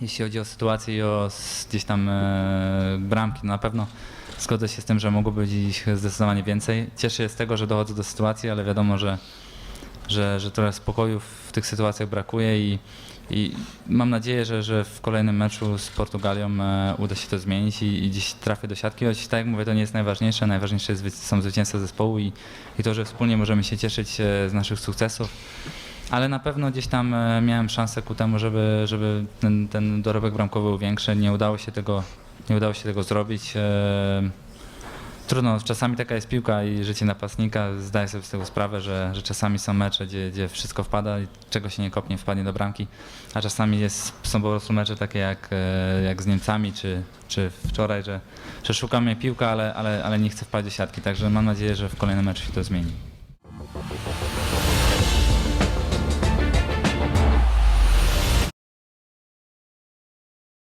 jeśli chodzi o sytuację i o gdzieś tam e, bramki, no na pewno zgodzę się z tym, że mogłoby być ich zdecydowanie więcej. Cieszę się z tego, że dochodzę do sytuacji, ale wiadomo, że, że, że trochę spokoju w tych sytuacjach brakuje i, i mam nadzieję, że, że w kolejnym meczu z Portugalią e, uda się to zmienić i, i gdzieś trafię do siatki, choć tak jak mówię, to nie jest najważniejsze. Najważniejsze jest, są zwycięstwa zespołu i, i to, że wspólnie możemy się cieszyć e, z naszych sukcesów. Ale na pewno gdzieś tam e, miałem szansę ku temu, żeby, żeby ten, ten dorobek bramkowy był większy. Nie udało się tego, nie udało się tego zrobić. E, Trudno, czasami taka jest piłka i życie napastnika. Zdaję sobie z tego sprawę, że, że czasami są mecze, gdzie, gdzie wszystko wpada i czego się nie kopnie, wpadnie do bramki. A czasami jest, są po prostu mecze takie jak, e, jak z Niemcami, czy, czy wczoraj, że, że szuka mnie piłka, ale, ale, ale nie chce wpaść do siatki. Także mam nadzieję, że w kolejnym meczu się to zmieni.